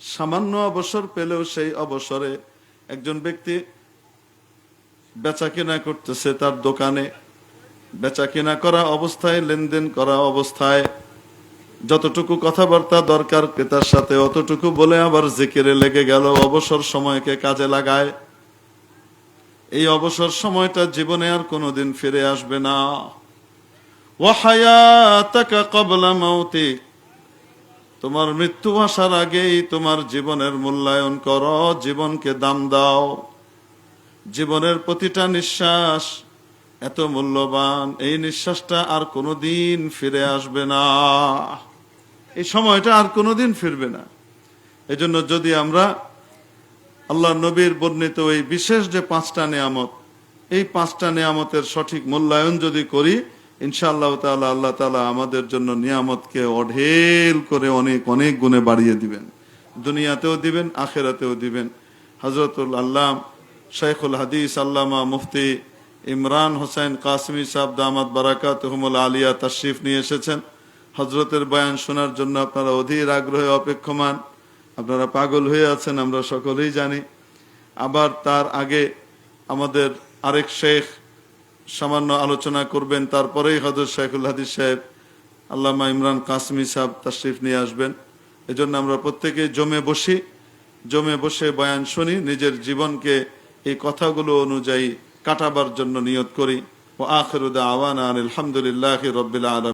সামান্য অবসর পেলেও সেই অবসরে একজন ব্যক্তি বেচা কেনা করতেছে তার দোকানে। বেচা কেনা করা অবস্থায়, লেনদেন করা অবস্থায় যতটুকু কথাবার্তা দরকার ক্রেতার সাথে অতটুকু বলে আবার জিকিরে লেগে গেল, অবসর সময়কে কাজে লাগায়। এই অবসর সময়টা জীবনে আর কোনোদিন ফিরে আসবে না। ওয়াহায়াতাকা কবলা মাউতিক। তোমার মৃত্যু আসার আগেই তোমার জীবনের মূল্যায়ন করো, জীবনকে দাম দাও। জীবনের প্রতিটা নিঃশ্বাস এত মূল্যবান, এই নিঃশ্বাসটা আর কোনোদিন ফিরে আসবে না। এই সময়টা আর কোনোদিন ফিরবে না। এজন্য যদি আমরা আল্লাহ নবীর বর্ণিত এই বিশেষ যে পাঁচটা নিয়ামত, এই পাঁচটা নিয়ামতের সঠিক মূল্যায়ন যদি করি ইনশাআল্লাহ তালা আল্লাহ তালা আমাদের জন্য নিয়ামতকে অঢেল করে অনেক অনেক গুণে বাড়িয়ে দিবেন। দুনিয়াতেও দিবেন, আখেরাতেও দিবেন। হজরতুল আল্লাহ শেখুল হাদিস, আল্লামা মুফতি ইমরান হোসেন কাসমি সাহেব দামাদ বারাকাত আলিয়া তাশরিফ নিয়ে এসেছেন। হজরতের বয়ান শোনার জন্য আপনারা অধীর আগ্রহে অপেক্ষমান। আপনারা পাগল হয়ে আছেন, আমরা সকলেই জানি। আবার তার আগে আমাদের আরেক শেখ সামান্য আলোচনা করবেন, তারপরেই হজরত শেখুল হাদিস সাহেব, আল্লামা ইমরান কাসমি সাহেব তাশরিফ নিয়ে আসবেন। এজন্য আমরা প্রত্যেকে জমে বসি, জমে বসে বয়ান শুনি, নিজের জীবনকে এই কথাগুলো অনুযায়ী কাটাবার জন্য নিয়ত করি। ও আখরুদা আওয়ান আলহামদুলিল্লাহ রবিল আলম